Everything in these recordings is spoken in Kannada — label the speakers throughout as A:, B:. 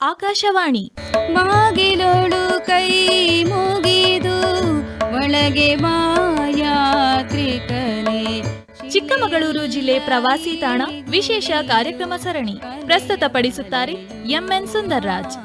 A: ಆಕಾಶವಾಣಿ.
B: ಬಾಗಿಲೋಳು ಕೈ ಮುಗಿದು ಒಳಗೆ ಮಾಯಾತ್ರಿಕನೇ.
A: ಚಿಕ್ಕಮಗಳೂರು ಜಿಲ್ಲೆ ಪ್ರವಾಸಿ ತಾಣ ವಿಶೇಷ ಕಾರ್ಯಕ್ರಮ ಸರಣಿ. ಪ್ರಸ್ತುತಪಡಿಸುತ್ತಾರೆ ಎಂಎನ್ ಸುಂದರ್ರಾಜ್.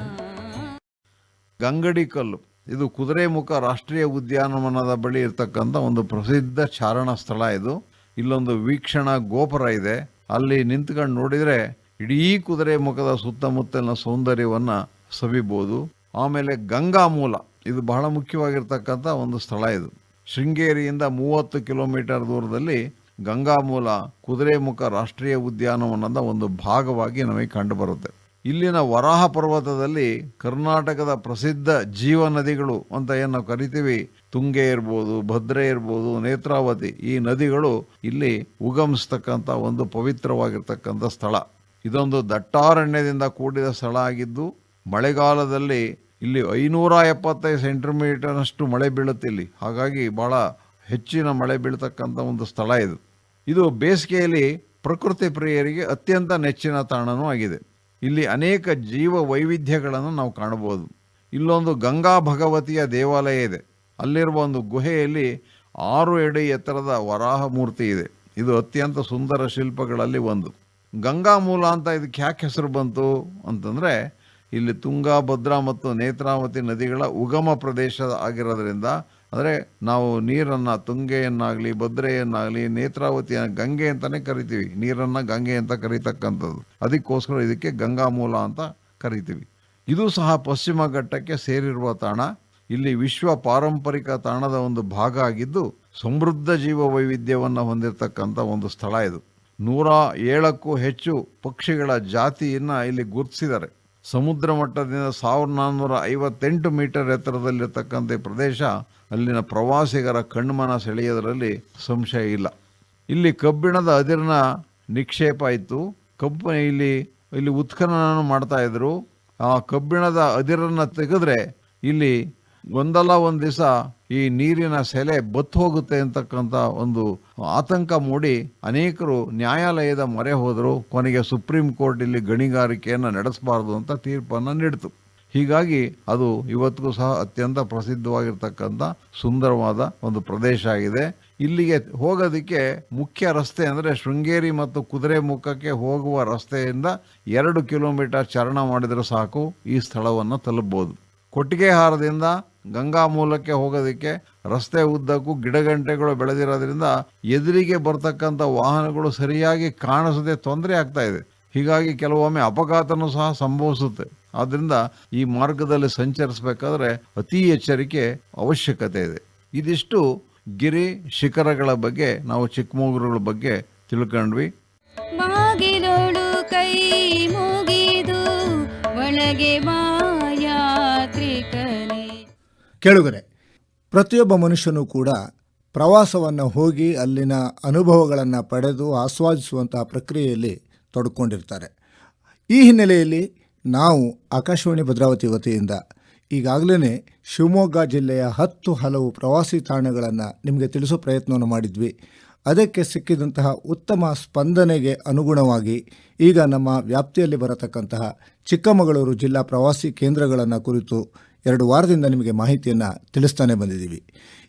C: ಗಂಗಡಿ ಕಲ್ಲು. ಇದು ಕುದುರೆಮುಖ ರಾಷ್ಟ್ರೀಯ ಉದ್ಯಾನವನದ ಬಳಿ ಇರತಕ್ಕಂಥ ಒಂದು ಪ್ರಸಿದ್ಧ ಚಾರಣ ಸ್ಥಳ ಇದು. ಇಲ್ಲೊಂದು ವೀಕ್ಷಣಾ ಗೋಪುರ ಇದೆ. ಅಲ್ಲಿ ನಿಂತ್ಕೊಂಡು ನೋಡಿದರೆ ಇಡೀ ಕುದುರೆಮುಖದ ಸುತ್ತಮುತ್ತಲಿನ ಸೌಂದರ್ಯವನ್ನು ಸವಿಬೋದು. ಆಮೇಲೆ ಗಂಗಾ ಮೂಲ, ಇದು ಬಹಳ ಮುಖ್ಯವಾಗಿರ್ತಕ್ಕಂಥ ಒಂದು ಸ್ಥಳ ಇದು. ಶೃಂಗೇರಿಯಿಂದ ಮೂವತ್ತು ಕಿಲೋಮೀಟರ್ ದೂರದಲ್ಲಿ ಗಂಗಾಮೂಲ ಕುದುರೆಮುಖ ರಾಷ್ಟ್ರೀಯ ಉದ್ಯಾನವನದ ಒಂದು ಭಾಗವಾಗಿ ನಮಗೆ ಕಂಡುಬರುತ್ತೆ. ಇಲ್ಲಿನ ವರಾಹ ಪರ್ವತದಲ್ಲಿ ಕರ್ನಾಟಕದ ಪ್ರಸಿದ್ಧ ಜೀವ ನದಿಗಳು ಅಂತ ಏನು ನಾವು ಕರಿತೀವಿ? ತುಂಗೆ ಇರ್ಬೋದು, ಭದ್ರೆ ಇರ್ಬೋದು, ನೇತ್ರಾವತಿ ಈ ನದಿಗಳು ಇಲ್ಲಿ ಉಗಮಿಸ್ತಕ್ಕಂಥ ಒಂದು ಪವಿತ್ರವಾಗಿರ್ತಕ್ಕಂಥ ಸ್ಥಳ. ಇದೊಂದು ದಟ್ಟಾರಣ್ಯದಿಂದ ಕೂಡಿದ ಸ್ಥಳ ಆಗಿದ್ದು, ಮಳೆಗಾಲದಲ್ಲಿ ಇಲ್ಲಿ ಐನೂರ ಎಪ್ಪತ್ತೈದು ಸೆಂಟಿಮೀಟರ್ನಷ್ಟು ಮಳೆ ಬೀಳುತ್ತೆ ಇಲ್ಲಿ. ಹಾಗಾಗಿ ಭಾಳ ಹೆಚ್ಚಿನ ಮಳೆ ಬೀಳ್ತಕ್ಕಂಥ ಒಂದು ಸ್ಥಳ ಇದು. ಇದು ಬೇಸಿಗೆಯಲ್ಲಿ ಪ್ರಕೃತಿ ಪ್ರಿಯರಿಗೆ ಅತ್ಯಂತ ನೆಚ್ಚಿನ ತಾಣನೂ ಆಗಿದೆ. ಇಲ್ಲಿ ಅನೇಕ ಜೀವ ವೈವಿಧ್ಯಗಳನ್ನು ನಾವು ಕಾಣಬಹುದು. ಇಲ್ಲೊಂದು ಗಂಗಾ ಭಗವತಿಯ ದೇವಾಲಯ ಇದೆ. ಅಲ್ಲಿರುವ ಒಂದು ಗುಹೆಯಲ್ಲಿ ಆರು ಎಡೆ ಎತ್ತರದ ವರಾಹ ಮೂರ್ತಿ ಇದೆ. ಇದು ಅತ್ಯಂತ ಸುಂದರ ಶಿಲ್ಪಗಳಲ್ಲಿ ಒಂದು. ಗಂಗಾ ಮೂಲ ಅಂತ ಇದಕ್ಕೆ ಯಾಕೆ ಹೆಸರು ಬಂತು ಅಂತಂದರೆ ಇಲ್ಲಿ ತುಂಗಾ, ಭದ್ರಾ ಮತ್ತು ನೇತ್ರಾವತಿ ನದಿಗಳ ಉಗಮ ಪ್ರದೇಶ ಆಗಿರೋದ್ರಿಂದ, ಅಂದರೆ ನಾವು ನೀರನ್ನು ತುಂಗೆಯನ್ನಾಗಲಿ, ಭದ್ರೆಯನ್ನಾಗಲಿ, ನೇತ್ರಾವತಿಯ ಗಂಗೆ ಅಂತಲೇ ಕರಿತೀವಿ. ನೀರನ್ನು ಗಂಗೆ ಅಂತ ಕರೀತಕ್ಕಂಥದ್ದು. ಅದಕ್ಕೋಸ್ಕರ ಇದಕ್ಕೆ ಗಂಗಾ ಮೂಲ ಅಂತ ಕರಿತೀವಿ. ಇದು ಸಹ ಪಶ್ಚಿಮ ಘಟ್ಟಕ್ಕೆ ಸೇರಿರುವ ತಾಣ. ಇಲ್ಲಿ ವಿಶ್ವ ಪಾರಂಪರಿಕ ತಾಣದ ಒಂದು ಭಾಗ ಆಗಿದ್ದು, ಸಮೃದ್ಧ ಜೀವ ವೈವಿಧ್ಯವನ್ನು ಹೊಂದಿರತಕ್ಕಂಥ ಒಂದು ಸ್ಥಳ ಇದು. ನೂರ ಏಳಕ್ಕೂ ಹೆಚ್ಚು ಪಕ್ಷಿಗಳ ಜಾತಿಯನ್ನು ಇಲ್ಲಿ ಗುರುತಿಸಿದ್ದಾರೆ. ಸಮುದ್ರ ಮಟ್ಟದಿಂದ ಸಾವಿರದ ನಾನ್ನೂರ ಐವತ್ತೆಂಟು ಮೀಟರ್ ಎತ್ತರದಲ್ಲಿರ್ತಕ್ಕಂಥ ಪ್ರದೇಶ, ಅಲ್ಲಿನ ಪ್ರವಾಸಿಗರ ಕಣ್ಮನ ಸೆಳೆಯೋದರಲ್ಲಿ ಸಂಶಯ ಇಲ್ಲ. ಇಲ್ಲಿ ಕಬ್ಬಿಣದ ಅದಿರಿನ ನಿಕ್ಷೇಪ ಇತ್ತು. ಕಬ್ಬು ಇಲ್ಲಿ ಇಲ್ಲಿ ಉತ್ಖನನ ಮಾಡ್ತಾ ಇದ್ರು. ಆ ಕಬ್ಬಿಣದ ಅದಿರನ್ನು ತೆಗೆದ್ರೆ ಇಲ್ಲಿ ಒಂದಲ್ಲ ಒಂದು ದಿವಸ ಈ ನೀರಿನ ಸೆಲೆ ಬತ್ತು ಹೋಗುತ್ತೆ ಅಂತಕ್ಕಂಥ ಒಂದು ಆತಂಕ ಮೂಡಿ ಅನೇಕರು ನ್ಯಾಯಾಲಯದ ಮೊರೆ ಹೋದರು ಕೊನೆಗೆ ಸುಪ್ರೀಂ ಕೋರ್ಟ್ ಇಲ್ಲಿ ಗಣಿಗಾರಿಕೆಯನ್ನು ನಡೆಸಬಾರ್ದು ಅಂತ ತೀರ್ಪನ್ನು ನೀಡಿತು. ಹೀಗಾಗಿ ಅದು ಇವತ್ತಿಗೂ ಸಹ ಅತ್ಯಂತ ಪ್ರಸಿದ್ಧವಾಗಿರ್ತಕ್ಕಂಥ ಸುಂದರವಾದ ಒಂದು ಪ್ರದೇಶ ಆಗಿದೆ. ಇಲ್ಲಿಗೆ ಹೋಗೋದಕ್ಕೆ ಮುಖ್ಯ ರಸ್ತೆ ಅಂದರೆ ಶೃಂಗೇರಿ ಮತ್ತು ಕುದುರೆಮುಖಕ್ಕೆ ಹೋಗುವ ರಸ್ತೆಯಿಂದ ಎರಡು ಕಿಲೋಮೀಟರ್ ಚರಣ ಮಾಡಿದರೆ ಸಾಕು, ಈ ಸ್ಥಳವನ್ನು ತಲುಪಬಹುದು ಕೊಟ್ಟಿಗೆಹಾರದಿಂದ ಗಂಗಾ ಮೂಲಕ್ಕೆ ಹೋಗೋದಕ್ಕೆ ರಸ್ತೆ ಉದ್ದಕ್ಕೂ ಗಿಡಗಂಟೆಗಳು ಬೆಳೆದಿರೋದ್ರಿಂದ ಎದುರಿಗೆ ಬರ್ತಕ್ಕಂಥ ವಾಹನಗಳು ಸರಿಯಾಗಿ ಕಾಣಿಸದೆ ತೊಂದರೆ ಆಗ್ತಾ ಇದೆ. ಹೀಗಾಗಿ ಕೆಲವೊಮ್ಮೆ ಅಪಘಾತನೂ ಸಹ ಸಂಭವಿಸುತ್ತೆ. ಆದ್ದರಿಂದ ಈ ಮಾರ್ಗದಲ್ಲಿ ಸಂಚರಿಸಬೇಕಾದ್ರೆ ಅತಿ ಎಚ್ಚರಿಕೆ ಅವಶ್ಯಕತೆ ಇದೆ. ಇದಿಷ್ಟು ಗಿರಿ ಶಿಖರಗಳ ಬಗ್ಗೆ ನಾವು ಚಿಕ್ಕಮಗಳ ಬಗ್ಗೆ ತಿಳ್ಕೊಂಡ್ವಿ.
B: ಕೈ ಮುಗಿದು ಒಳಗೆ ಮಾಯಾತ್ರಿಕನೇ
D: ಕೇಳುಗರೆ, ಪ್ರತಿಯೊಬ್ಬ ಮನುಷ್ಯನೂ ಕೂಡ ಪ್ರವಾಸವನ್ನು ಹೋಗಿ ಅಲ್ಲಿನ ಅನುಭವಗಳನ್ನು ಪಡೆದು ಆಸ್ವಾದಿಸುವಂತಹ ಪ್ರಕ್ರಿಯೆಯಲ್ಲಿ ತೊಡ್ಕೊಂಡಿರ್ತಾರೆ. ಈ ಹಿನ್ನೆಲೆಯಲ್ಲಿ ನಾವು ಆಕಾಶವಾಣಿ ಭದ್ರಾವತಿ ವತಿಯಿಂದ ಈಗಾಗಲೇ ಶಿವಮೊಗ್ಗ ಜಿಲ್ಲೆಯ ಹತ್ತು ಹಲವು ಪ್ರವಾಸಿ ತಾಣಗಳನ್ನು ನಿಮಗೆ ತಿಳಿಸೋ ಪ್ರಯತ್ನವನ್ನು ಮಾಡಿದ್ವಿ. ಅದಕ್ಕೆ ಸಿಕ್ಕಿದಂತಹ ಉತ್ತಮ ಸ್ಪಂದನೆಗೆ ಅನುಗುಣವಾಗಿ ಈಗ ನಮ್ಮ ವ್ಯಾಪ್ತಿಯಲ್ಲಿ ಬರತಕ್ಕಂತಹ ಚಿಕ್ಕಮಗಳೂರು ಜಿಲ್ಲಾ ಪ್ರವಾಸಿ ಕೇಂದ್ರಗಳನ್ನು ಕುರಿತು ಎರಡು ವಾರದಿಂದ ನಿಮಗೆ ಮಾಹಿತಿಯನ್ನು ತಿಳಿಸ್ತಾನೆ ಬಂದಿದ್ದೀವಿ.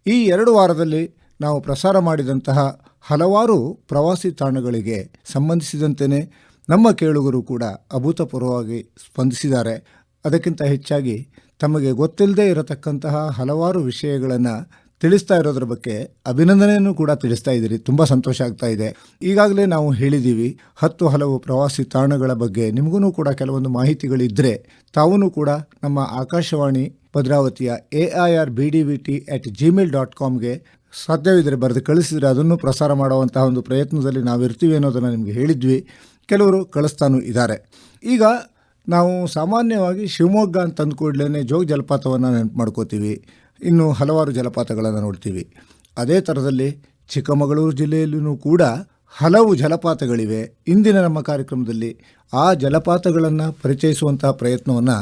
D: ಈ ಎರಡು ವಾರದಲ್ಲಿ ನಾವು ಪ್ರಸಾರ ಮಾಡಿದಂತಹ ಹಲವಾರು ಪ್ರವಾಸಿ ತಾಣಗಳಿಗೆ ಸಂಬಂಧಿಸಿದಂತೆಯೇ ನಮ್ಮ ಕೇಳುಗರು ಕೂಡ ಅಭೂತಪೂರ್ವವಾಗಿ ಸ್ಪಂದಿಸಿದ್ದಾರೆ. ಅದಕ್ಕಿಂತ ಹೆಚ್ಚಾಗಿ ತಮಗೆ ಗೊತ್ತಿಲ್ಲದೆ ಇರತಕ್ಕಂತಹ ಹಲವಾರು ವಿಷಯಗಳನ್ನು ತಿಳಿಸ್ತಾ ಇರೋದ್ರ ಬಗ್ಗೆ ಅಭಿನಂದನೆಯನ್ನು ಕೂಡ ತಿಳಿಸ್ತಾ ಇದ್ದೀರಿ. ತುಂಬ ಸಂತೋಷ ಆಗ್ತಾ ಇದೆ. ಈಗಾಗಲೇ ನಾವು ಹೇಳಿದ್ದೀವಿ, ಹತ್ತು ಹಲವು ಪ್ರವಾಸಿ ತಾಣಗಳ ಬಗ್ಗೆ. ನಿಮಗೂ ಕೂಡ ಕೆಲವೊಂದು ಮಾಹಿತಿಗಳಿದ್ದರೆ ತಾವೂ ಕೂಡ ನಮ್ಮ ಆಕಾಶವಾಣಿ ಭದ್ರಾವತಿಯ A I R B D V T at Gmail dot ಕಾಮ್ಗೆ ಸಾಧ್ಯವಿದ್ದರೆ ಬರೆದು ಕಳಿಸಿದರೆ ಅದನ್ನು ಪ್ರಸಾರ ಮಾಡುವಂತಹ ಒಂದು ಪ್ರಯತ್ನದಲ್ಲಿ ನಾವು ಇರ್ತೀವಿ ಅನ್ನೋದನ್ನು ನಿಮಗೆ ಹೇಳಿದ್ವಿ. ಕೆಲವರು ಕಳಿಸ್ತಾನೂ ಇದ್ದಾರೆ. ಈಗ ನಾವು ಸಾಮಾನ್ಯವಾಗಿ ಶಿವಮೊಗ್ಗ ಅಂತ ಅಂದ ಕೂಡಲೇ ಜೋಗ ಜಲಪಾತವನ್ನು ನೆನಪು ಮಾಡ್ಕೋತೀವಿ. ಇನ್ನು ಹಲವಾರು ಜಲಪಾತಗಳನ್ನು ನೋಡ್ತೀವಿ. ಅದೇ ಥರದಲ್ಲಿ ಚಿಕ್ಕಮಗಳೂರು ಜಿಲ್ಲೆಯಲ್ಲೂ ಕೂಡ ಹಲವು ಜಲಪಾತಗಳಿವೆ. ಇಂದಿನ ನಮ್ಮ ಕಾರ್ಯಕ್ರಮದಲ್ಲಿ ಆ ಜಲಪಾತಗಳನ್ನು ಪರಿಚಯಿಸುವಂತಹ ಪ್ರಯತ್ನವನ್ನು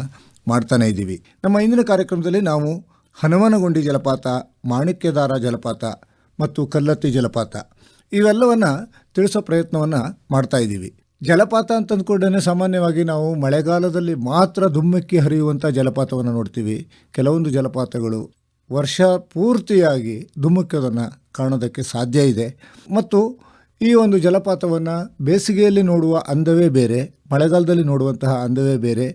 D: ಮಾಡ್ತಾನೆ ಇದ್ದೀವಿ. ನಮ್ಮ ಇಂದಿನ ಕಾರ್ಯಕ್ರಮದಲ್ಲಿ ನಾವು ಹನುಮನಗುಂಡಿ ಜಲಪಾತ ಮಾಣಿಕ್ಯದಾರ ಜಲಪಾತ ಮತ್ತು ಕಲ್ಲತ್ತಿ ಜಲಪಾತ ಇವೆಲ್ಲವನ್ನು ತಿಳಿಸೋ ಪ್ರಯತ್ನವನ್ನು ಮಾಡ್ತಾ ಇದ್ದೀವಿ. ಜಲಪಾತ ಅಂತ ಅಂದ್ಕೊಂಡೇ ಸಾಮಾನ್ಯವಾಗಿ ನಾವು ಮಳೆಗಾಲದಲ್ಲಿ ಮಾತ್ರ ಧುಮ್ಮಕ್ಕಿ ಹರಿಯುವಂಥ ಜಲಪಾತವನ್ನು ನೋಡ್ತೀವಿ. ಕೆಲವೊಂದು ಜಲಪಾತಗಳು ವರ್ಷ ಪೂರ್ತಿಯಾಗಿ ಧುಮ್ಮಿಕ್ಕೋದನ್ನು ಕಾಣೋದಕ್ಕೆ ಸಾಧ್ಯ ಇದೆ. ಮತ್ತು ಈ ಒಂದು ಜಲಪಾತವನ್ನು ಬೇಸಿಗೆಯಲ್ಲಿ ನೋಡುವ ಅಂದವೇ ಬೇರೆ, ಮಳೆಗಾಲದಲ್ಲಿ ನೋಡುವಂತಹ ಅಂದವೇ ಬೇರೆ.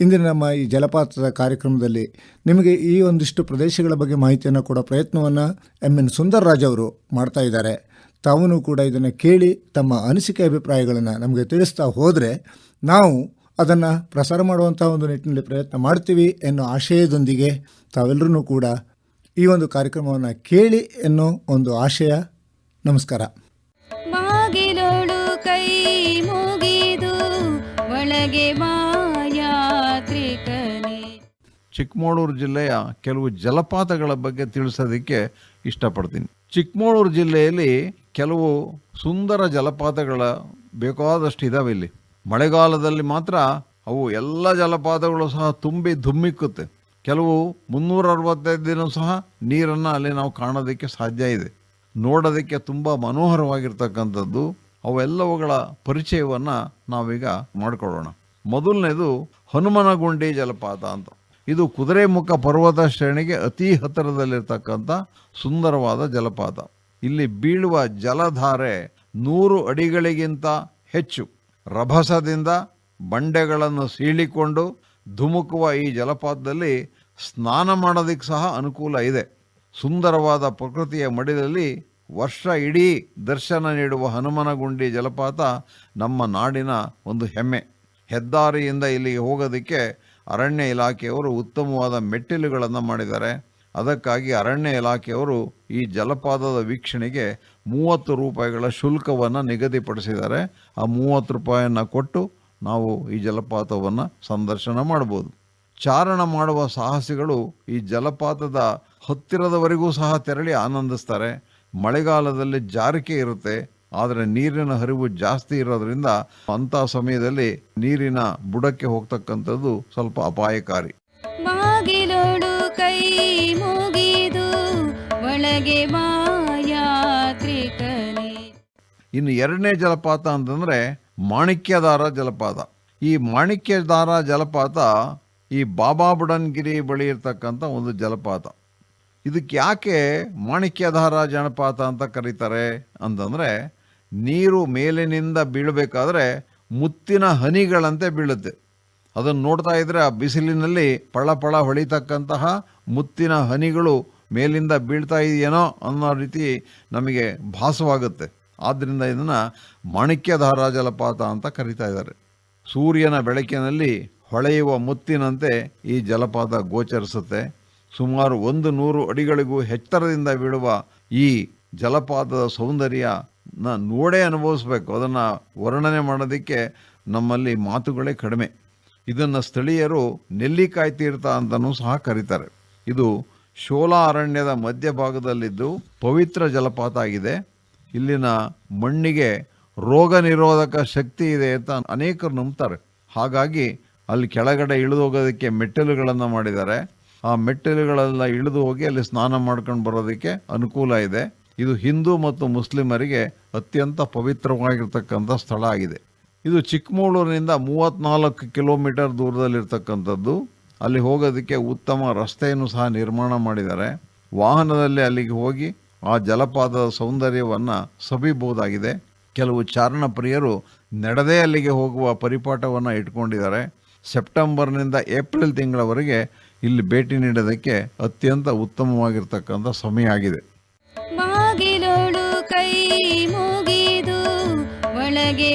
D: ಇಂದಿನ ನಮ್ಮ ಈ ಜಲಪಾತದ ಕಾರ್ಯಕ್ರಮದಲ್ಲಿ ನಿಮಗೆ ಈ ಒಂದಿಷ್ಟು ಪ್ರದೇಶಗಳ ಬಗ್ಗೆ ಮಾಹಿತಿಯನ್ನು ಕೊಡೋ ಪ್ರಯತ್ನವನ್ನು ಎಂ ಎನ್ ಸುಂದರ್ರಾಜ್ ಅವರು ಮಾಡ್ತಾ ಇದ್ದಾರೆ. ತಾವೂ ಕೂಡ ಇದನ್ನು ಕೇಳಿ ತಮ್ಮ ಅನಿಸಿಕೆ ಅಭಿಪ್ರಾಯಗಳನ್ನು ನಮಗೆ ತಿಳಿಸ್ತಾ ಹೋದರೆ ನಾವು ಅದನ್ನು ಪ್ರಸಾರ ಮಾಡುವಂಥ ಒಂದು ನಿಟ್ಟಿನಲ್ಲಿ ಪ್ರಯತ್ನ ಮಾಡ್ತೀವಿ ಎನ್ನುವ ಆಶಯದೊಂದಿಗೆ ತಾವೆಲ್ಲರೂ ಕೂಡ ಈ ಒಂದು ಕಾರ್ಯಕ್ರಮವನ್ನು ಕೇಳಿ ಎನ್ನೋ ಒಂದು ಆಶಯ. ನಮಸ್ಕಾರ.
B: ಬಾಗಿಲೋಳು ಕೈ ಮುಗಿದು ಒಳಗೆ ಮಾಯಾತ್ರಿಕನೇ
C: ಚಿಕ್ಕಮಗಳೂರು ಜಿಲ್ಲೆಯ ಕೆಲವು ಜಲಪಾತಗಳ ಬಗ್ಗೆ ತಿಳಿಸೋದಕ್ಕೆ ಇಷ್ಟಪಡ್ತೀನಿ. ಚಿಕ್ಕಮಗಳೂರು ಜಿಲ್ಲೆಯಲ್ಲಿ ಕೆಲವು ಸುಂದರ ಜಲಪಾತಗಳ ಬೇಕಾದಷ್ಟು ಇದಾವೆ ಇಲ್ಲಿ. ಮಳೆಗಾಲದಲ್ಲಿ ಮಾತ್ರ ಅವು ಎಲ್ಲ ಜಲಪಾತಗಳು ಸಹ ತುಂಬಿ ಧುಮ್ಮಿಕ್ಕುತ್ತೆ. ಕೆಲವು ಮುನ್ನೂರ ಅರವತ್ತೈದು ದಿನ ಸಹ ನೀರನ್ನು ಅಲ್ಲಿ ನಾವು ಕಾಣೋದಕ್ಕೆ ಸಾಧ್ಯ ಇದೆ. ನೋಡೋದಕ್ಕೆ ತುಂಬ ಮನೋಹರವಾಗಿರ್ತಕ್ಕಂಥದ್ದು. ಅವೆಲ್ಲವುಗಳ ಪರಿಚಯವನ್ನು ನಾವೀಗ ಮಾಡಿಕೊಳ್ಳೋಣ. ಮೊದಲನೇದು ಹನುಮನಗುಂಡಿ ಜಲಪಾತ ಅಂತ. ಇದು ಕುದುರೆಮುಖ ಪರ್ವತ ಶ್ರೇಣಿಗೆ ಅತಿ ಹತ್ತಿರದಲ್ಲಿರ್ತಕ್ಕಂಥ ಸುಂದರವಾದ ಜಲಪಾತ. ಇಲ್ಲಿ ಬೀಳುವ ಜಲಧಾರೆ ನೂರು ಅಡಿಗಳಿಗಿಂತ ಹೆಚ್ಚು. ರಭಸದಿಂದ ಬಂಡೆಗಳನ್ನು ಸೀಳಿಕೊಂಡು ಧುಮುಕುವ ಈ ಜಲಪಾತದಲ್ಲಿ ಸ್ನಾನ ಮಾಡೋದಕ್ಕೆ ಸಹ ಅನುಕೂಲ ಇದೆ. ಸುಂದರವಾದ ಪ್ರಕೃತಿಯ ಮಡಿಲಲ್ಲಿ ವರ್ಷ ಇಡೀ ದರ್ಶನ ನೀಡುವ ಹನುಮನಗುಂಡಿ ಜಲಪಾತ ನಮ್ಮ ನಾಡಿನ ಒಂದು ಹೆಮ್ಮೆ. ಹೆದ್ದಾರಿಯಿಂದ ಇಲ್ಲಿಗೆ ಹೋಗೋದಕ್ಕೆ ಅರಣ್ಯ ಇಲಾಖೆಯವರು ಉತ್ತಮವಾದ ಮೆಟ್ಟಿಲುಗಳನ್ನು ಮಾಡಿದ್ದಾರೆ. ಅದಕ್ಕಾಗಿ ಅರಣ್ಯ ಇಲಾಖೆಯವರು ಈ ಜಲಪಾತದ ವೀಕ್ಷಣೆಗೆ ಮೂವತ್ತು ರೂಪಾಯಿಗಳ ಶುಲ್ಕವನ್ನು ನಿಗದಿಪಡಿಸಿದ್ದಾರೆ. ಆ ಮೂವತ್ತು ರೂಪಾಯಿಯನ್ನು ಕೊಟ್ಟು ನಾವು ಈ ಜಲಪಾತವನ್ನು ಸಂದರ್ಶನ ಮಾಡ್ಬೋದು. ಚಾರಣ ಮಾಡುವ ಸಾಹಸಿಗಳು ಈ ಜಲಪಾತದ ಹತ್ತಿರದವರೆಗೂ ಸಹ ತೆರಳಿ ಆನಂದಿಸ್ತಾರೆ. ಮಳೆಗಾಲದಲ್ಲಿ ಜಾರಿಕೆ ಇರುತ್ತೆ ಆದರೆ ನೀರಿನ ಹರಿವು ಜಾಸ್ತಿ ಇರೋದ್ರಿಂದ ಅಂಥ ಸಮಯದಲ್ಲಿ ನೀರಿನ ಬುಡಕ್ಕೆ ಹೋಗ್ತಕ್ಕಂಥದ್ದು ಸ್ವಲ್ಪ ಅಪಾಯಕಾರಿ.
B: ಬಾಗಿಲೋಡು ಕೈ ಮುಗಿದು ಒಳಗೆ
C: ಇನ್ನು ಎರಡನೇ ಜಲಪಾತ ಅಂತಂದರೆ ಮಾಣಿಕ್ಯದಾರ ಜಲಪಾತ. ಈ ಮಾಣಿಕ್ಯದಾರ ಜಲಪಾತ ಈ ಬಾಬಾ ಬುಡನ್ಗಿರಿ ಬಳಿ ಇರ್ತಕ್ಕಂಥ ಒಂದು ಜಲಪಾತ. ಇದಕ್ಕೆ ಯಾಕೆ ಮಾಣಿಕ್ಯಧಾರ ಜಲಪಾತ ಅಂತ ಕರೀತಾರೆ ಅಂತಂದರೆ, ನೀರು ಮೇಲಿನಿಂದ ಬೀಳಬೇಕಾದ್ರೆ ಮುತ್ತಿನ ಹನಿಗಳಂತೆ ಬೀಳುತ್ತೆ. ಅದನ್ನು ನೋಡ್ತಾ ಇದ್ದರೆ ಆ ಬಿಸಿಲಿನಲ್ಲಿ ಪಳ ಪಳ ಹೊಳಿತಕ್ಕಂತಹ ಮುತ್ತಿನ ಹನಿಗಳು ಮೇಲಿಂದ ಬೀಳ್ತಾ ಇದೆಯೇನೋ ಅನ್ನೋ ರೀತಿ ನಮಗೆ ಭಾಸವಾಗುತ್ತೆ. ಆದ್ದರಿಂದ ಇದನ್ನು ಮಾಣಿಕ್ಯಧಾರ ಜಲಪಾತ ಅಂತ ಕರೀತಾ ಇದ್ದಾರೆ. ಸೂರ್ಯನ ಬೆಳಕಿನಲ್ಲಿ ಹೊಳೆಯುವ ಮುತ್ತಿನಂತೆ ಈ ಜಲಪಾತ ಗೋಚರಿಸುತ್ತೆ. ಸುಮಾರು ಒಂದು ನೂರು ಅಡಿಗಳಿಗೂ ಎತ್ತರದಿಂದ ಬೀಳುವ ಈ ಜಲಪಾತದ ಸೌಂದರ್ಯನ ನೋಡೇ ಅನುಭವಿಸ್ಬೇಕು. ಅದನ್ನು ವರ್ಣನೆ ಮಾಡೋದಕ್ಕೆ ನಮ್ಮಲ್ಲಿ ಮಾತುಗಳೇ ಕಡಿಮೆ. ಇದನ್ನು ಸ್ಥಳೀಯರು ನೆಲ್ಲಿಕಾಯಿ ತೀರ್ಥ ಅಂತಲೂ ಸಹ ಕರೀತಾರೆ. ಇದು ಶೋಲಾ ಅರಣ್ಯದ ಮಧ್ಯಭಾಗದಲ್ಲಿದ್ದು ಪವಿತ್ರ ಜಲಪಾತ ಆಗಿದೆ. ಇಲ್ಲಿನ ಮಣ್ಣಿಗೆ ರೋಗ ನಿರೋಧಕ ಶಕ್ತಿ ಇದೆ ಅಂತ ಅನೇಕರು ನಂಬ್ತಾರೆ. ಹಾಗಾಗಿ ಅಲ್ಲಿ ಕೆಳಗಡೆ ಇಳಿದು ಹೋಗೋದಕ್ಕೆ ಮೆಟ್ಟಿಲುಗಳನ್ನು ಮಾಡಿದ್ದಾರೆ. ಆ ಮೆಟ್ಟಿಲುಗಳೆಲ್ಲ ಇಳಿದು ಹೋಗಿ ಅಲ್ಲಿ ಸ್ನಾನ ಮಾಡ್ಕೊಂಡು ಬರೋದಕ್ಕೆ ಅನುಕೂಲ ಇದೆ. ಇದು ಹಿಂದೂ ಮತ್ತು ಮುಸ್ಲಿಮರಿಗೆ ಅತ್ಯಂತ ಪವಿತ್ರವಾಗಿರ್ತಕ್ಕಂಥ ಸ್ಥಳ ಆಗಿದೆ. ಇದು ಚಿಕ್ಕಮಗಳೂರಿನಿಂದ ಮೂವತ್ತ್ನಾಲ್ಕು ಕಿಲೋಮೀಟರ್ ದೂರದಲ್ಲಿರ್ತಕ್ಕಂಥದ್ದು. ಅಲ್ಲಿ ಹೋಗೋದಕ್ಕೆ ಉತ್ತಮ ರಸ್ತೆಯನ್ನು ಸಹ ನಿರ್ಮಾಣ ಮಾಡಿದ್ದಾರೆ. ವಾಹನದಲ್ಲಿ ಅಲ್ಲಿಗೆ ಹೋಗಿ ಆ ಜಲಪಾತದ ಸೌಂದರ್ಯವನ್ನು ಸವಿಬಹುದಾಗಿದೆ ಕೆಲವು ಚಾರಣ ಪ್ರಿಯರು ನಡೆದೇ ಅಲ್ಲಿಗೆ ಹೋಗುವ ಪರಿಪಾಠವನ್ನು ಇಟ್ಕೊಂಡಿದ್ದಾರೆ. ಸೆಪ್ಟೆಂಬರ್ನಿಂದ ಏಪ್ರಿಲ್ ತಿಂಗಳವರೆಗೆ ಇಲ್ಲಿ ಭೇಟಿ ನೀಡೋದಕ್ಕೆ ಅತ್ಯಂತ ಉತ್ತಮವಾಗಿರ್ತಕ್ಕಂಥ ಸಮಯ ಆಗಿದೆ.
B: ಬಾಗಿಲೋಳು ಕೈ ಮುಗಿದು ಒಳಗೆ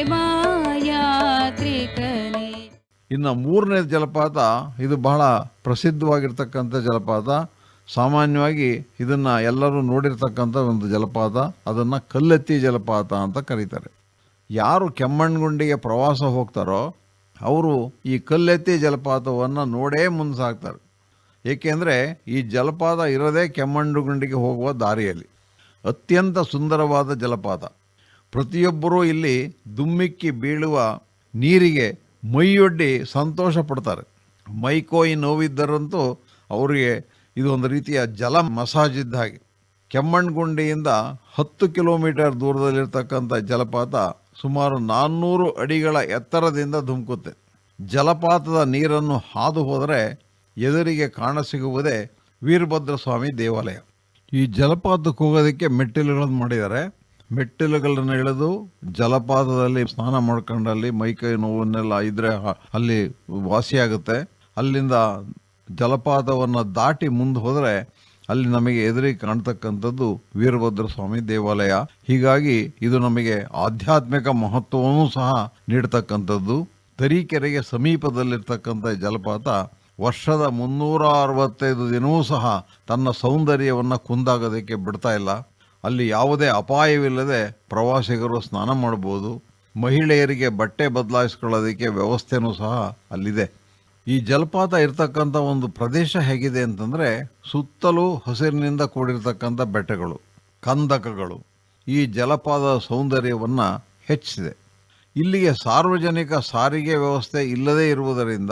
C: ಇನ್ನು ಮೂರನೇ ಜಲಪಾತ ಇದು ಬಹಳ ಪ್ರಸಿದ್ಧವಾಗಿರ್ತಕ್ಕಂಥ ಜಲಪಾತ. ಸಾಮಾನ್ಯವಾಗಿ ಇದನ್ನು ಎಲ್ಲರೂ ನೋಡಿರ್ತಕ್ಕಂಥ ಒಂದು ಜಲಪಾತ. ಅದನ್ನು ಕಲ್ಲೆತ್ತಿ ಜಲಪಾತ ಅಂತ ಕರೀತಾರೆ. ಯಾರು ಕೆಮ್ಮಣ್ಣುಗುಂಡಿಗೆ ಪ್ರವಾಸ ಹೋಗ್ತಾರೋ ಅವರು ಈ ಕಲ್ಲೆತ್ತಿ ಜಲಪಾತವನ್ನು ನೋಡೇ ಮುಂದೆ ಸಾಕ್ತಾರೆ ಏಕೆಂದರೆ ಈ ಜಲಪಾತ ಇರೋದೇ ಕೆಮ್ಮಣ್ಣಗುಂಡಿಗೆ ಹೋಗುವ ದಾರಿಯಲ್ಲಿ. ಅತ್ಯಂತ ಸುಂದರವಾದ ಜಲಪಾತ. ಪ್ರತಿಯೊಬ್ಬರೂ ಇಲ್ಲಿ ದುಮ್ಮಿಕ್ಕಿ ಬೀಳುವ ನೀರಿಗೆ ಮೈಯೊಡ್ಡಿ ಸಂತೋಷ ಪಡ್ತಾರೆ. ಮೈಕೋಯಿ ನೋವಿದ್ದರಂತೂ ಅವರಿಗೆ ಇದೊಂದು ರೀತಿಯ ಜಲ ಮಸಾಜ್ ಇದ್ದ ಹಾಗೆ. ಕೆಮ್ಮಣ್ಣಗುಂಡಿಯಿಂದ ಹತ್ತು ಕಿಲೋಮೀಟರ್ ದೂರದಲ್ಲಿರ್ತಕ್ಕಂಥ ಜಲಪಾತ ಸುಮಾರು ನಾನ್ನೂರು ಅಡಿಗಳ ಎತ್ತರದಿಂದ ಧುಮುಕುತ್ತೆ. ಜಲಪಾತದ ನೀರನ್ನು ಹಾದು ಹೋದರೆ ಎದುರಿಗೆ ಕಾಣಸಿಗುವುದೇ ವೀರಭದ್ರ ಸ್ವಾಮಿ ದೇವಾಲಯ. ಈ ಜಲಪಾತಕ್ಕೆ ಹೋಗೋದಕ್ಕೆ ಮೆಟ್ಟಿಲುಗಳನ್ನು ಮಾಡಿದ್ದಾರೆ. ಮೆಟ್ಟಿಲುಗಳನ್ನು ಇಳಿದು ಜಲಪಾತದಲ್ಲಿ ಸ್ನಾನ ಮಾಡ್ಕೊಂಡಲ್ಲಿ ಮೈಕೈ ನೋವನ್ನೆಲ್ಲ ಇದ್ರೆ ಅಲ್ಲಿ ವಾಸಿಯಾಗುತ್ತೆ. ಅಲ್ಲಿಂದ ಜಲಪಾತವನ್ನು ದಾಟಿ ಮುಂದೆ ಹೋದರೆ ಅಲ್ಲಿ ನಮಗೆ ಎದುರಿ ಕಾಣ್ತಕ್ಕಂಥದ್ದು ವೀರಭದ್ರ ಸ್ವಾಮಿ ದೇವಾಲಯ. ಹೀಗಾಗಿ ಇದು ನಮಗೆ ಆಧ್ಯಾತ್ಮಿಕ ಮಹತ್ವವನ್ನು ಸಹ ನೀಡತಕ್ಕಂಥದ್ದು. ತರೀಕೆರೆಗೆ ಸಮೀಪದಲ್ಲಿರ್ತಕ್ಕಂಥ ಜಲಪಾತ ವರ್ಷದ ಮುನ್ನೂರ ಅರವತ್ತೈದು ದಿನವೂ ಸಹ ತನ್ನ ಸೌಂದರ್ಯವನ್ನು ಕುಂದಾಗೋದಕ್ಕೆ ಬಿಡ್ತಾ ಇಲ್ಲ. ಅಲ್ಲಿ ಯಾವುದೇ ಅಪಾಯವಿಲ್ಲದೆ ಪ್ರವಾಸಿಗರು ಸ್ನಾನ ಮಾಡಬಹುದು ಮಹಿಳೆಯರಿಗೆ ಬಟ್ಟೆ ಬದಲಾಯಿಸ್ಕೊಳ್ಳೋದಕ್ಕೆ ವ್ಯವಸ್ಥೆನೂ ಸಹ ಅಲ್ಲಿದೆ. ಈ ಜಲಪಾತ ಇರತಕ್ಕಂಥ ಒಂದು ಪ್ರದೇಶ ಹೇಗಿದೆ ಅಂತಂದರೆ ಸುತ್ತಲೂ ಹಸಿರಿನಿಂದ ಕೂಡಿರ್ತಕ್ಕಂಥ ಬೆಟ್ಟಗಳು, ಕಂದಕಗಳು ಈ ಜಲಪಾತದ ಸೌಂದರ್ಯವನ್ನು ಹೆಚ್ಚಿಸಿದೆ. ಇಲ್ಲಿಗೆ ಸಾರ್ವಜನಿಕ ಸಾರಿಗೆ ವ್ಯವಸ್ಥೆ ಇಲ್ಲದೇ ಇರುವುದರಿಂದ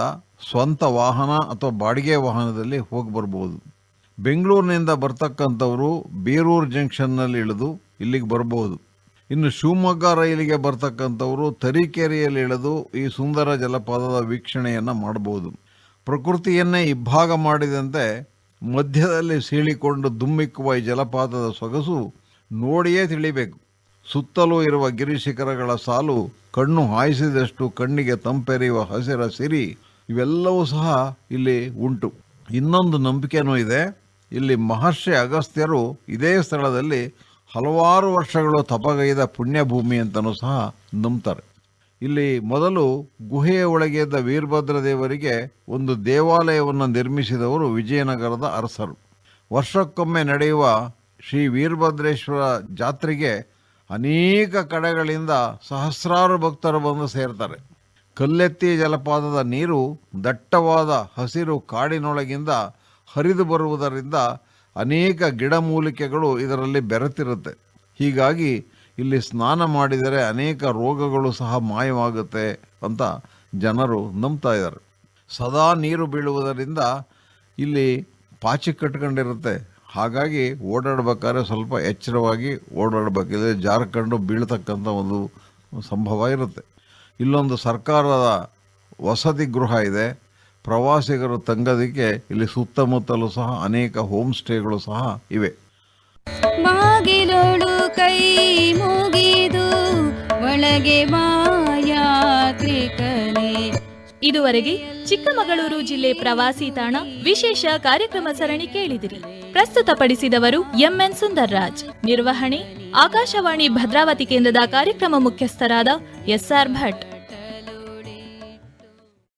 C: ಸ್ವಂತ ವಾಹನ ಅಥವಾ ಬಾಡಿಗೆ ವಾಹನದಲ್ಲಿ ಹೋಗಿ ಬರ್ಬೋದು. ಬೆಂಗಳೂರಿನಿಂದ ಬರ್ತಕ್ಕಂಥವರು ಬೇರೂರು ಜಂಕ್ಷನ್ನಲ್ಲಿ ಇಳಿದು ಇಲ್ಲಿಗೆ ಬರ್ಬೋದು. ಇನ್ನು ಶಿವಮೊಗ್ಗ ರೈಲಿಗೆ ಬರ್ತಕ್ಕಂಥವರು ತರೀಕೆರೆಯಲ್ಲಿ ಇಳಿದು ಈ ಸುಂದರ ಜಲಪಾತದ ವೀಕ್ಷಣೆಯನ್ನು ಮಾಡಬಹುದು. ಪ್ರಕೃತಿಯನ್ನೇ ಇಬ್ಬಾಗ ಮಾಡಿದಂತೆ ಮಧ್ಯದಲ್ಲಿ ಸೀಳಿಕೊಂಡು ದುಮ್ಮಿಕ್ಕುವ ಈ ಜಲಪಾತದ ಸೊಗಸು ನೋಡಿಯೇ ತಿಳಿಬೇಕು. ಸುತ್ತಲೂ ಇರುವ ಗಿರಿಶಿಖರಗಳ ಸಾಲು ಕಣ್ಣು ಹಾಯಿಸಿದಷ್ಟು ಕಣ್ಣಿಗೆ ತಂಪೆರೆಯುವ ಹಸಿರ ಸಿರಿ ಇವೆಲ್ಲವೂ ಸಹ ಇಲ್ಲಿ ಉಂಟು. ಇನ್ನೊಂದು ನಂಬಿಕೆನೂ ಇದೆ. ಇಲ್ಲಿ ಮಹರ್ಷಿ ಅಗಸ್ತ್ಯರು ಇದೇ ಸ್ಥಳದಲ್ಲಿ ಹಲವಾರು ವರ್ಷಗಳು ತಪಗೈದ ಪುಣ್ಯಭೂಮಿ ಅಂತಲೂ ಸಹ ನಂಬ್ತಾರೆ. ಇಲ್ಲಿ ಮೊದಲು ಗುಹೆಯ ಒಳಗೆ ಇದ್ದ ವೀರಭದ್ರ ದೇವರಿಗೆ ಒಂದು ದೇವಾಲಯವನ್ನು ನಿರ್ಮಿಸಿದವರು ವಿಜಯನಗರದ ಅರಸರು. ವರ್ಷಕ್ಕೊಮ್ಮೆ ನಡೆಯುವ ಶ್ರೀ ವೀರಭದ್ರೇಶ್ವರ ಜಾತ್ರೆಗೆ ಅನೇಕ ಕಡೆಗಳಿಂದ ಸಹಸ್ರಾರು ಭಕ್ತರು ಬಂದು ಸೇರ್ತಾರೆ. ಕಲ್ಲೆತ್ತಿ ಜಲಪಾತದ ನೀರು ದಟ್ಟವಾದ ಹಸಿರು ಕಾಡಿನೊಳಗಿಂದ ಹರಿದು ಬರುವುದರಿಂದ ಅನೇಕ ಗಿಡಮೂಲಿಕೆಗಳು ಇದರಲ್ಲಿ ಬೆರೆತಿರುತ್ತೆ. ಹೀಗಾಗಿ ಇಲ್ಲಿ ಸ್ನಾನ ಮಾಡಿದರೆ ಅನೇಕ ರೋಗಗಳು ಸಹ ಮಾಯವಾಗುತ್ತೆ ಅಂತ ಜನರು ನಂಬ್ತಾ ಇದ್ದಾರೆ. ಸದಾ ನೀರು ಬೀಳುವುದರಿಂದ ಇಲ್ಲಿ ಪಾಚಿ ಕಟ್ಕೊಂಡಿರುತ್ತೆ. ಹಾಗಾಗಿ ಓಡಾಡ್ಬೇಕಾದ್ರೆ ಸ್ವಲ್ಪ ಎಚ್ಚರವಾಗಿ ಓಡಾಡಬೇಕಿದೆ. ಜಾರ್ಕೊಂಡು ಬೀಳ್ತಕ್ಕಂಥ ಒಂದು ಸಂಭವ ಇರುತ್ತೆ. ಇಲ್ಲೊಂದು ಸರ್ಕಾರದ ವಸತಿ ಗೃಹ ಇದೆ. ಪ್ರವಾಸಿಗರು ತಂಗದಿಕ್ಕೆ ಇಲ್ಲಿ ಸುತ್ತಮುತ್ತಲು ಸಹ ಅನೇಕ ಹೋಮ್ ಸ್ಟೇಗಳು ಸಹ ಇವೆ.
B: ಬಾಗಿಲೋಳು ಕೈ ಮುಗಿದು ಒಳಗೆ
A: ಇದುವರೆಗೆ ಚಿಕ್ಕಮಗಳೂರು ಜಿಲ್ಲೆ ಪ್ರವಾಸಿ ತಾಣ ವಿಶೇಷ ಕಾರ್ಯಕ್ರಮ ಸರಣಿ ಕೇಳಿದಿರಿ. ಪ್ರಸ್ತುತಪಡಿಸಿದವರು ಎಂಎನ್ ಸುಂದರ್ರಾಜ್. ನಿರ್ವಹಣೆ ಆಕಾಶವಾಣಿ ಭದ್ರಾವತಿ ಕೇಂದ್ರದ ಕಾರ್ಯಕ್ರಮ ಮುಖ್ಯಸ್ಥರಾದ ಎಸ್ಆರ್ ಭಟ್.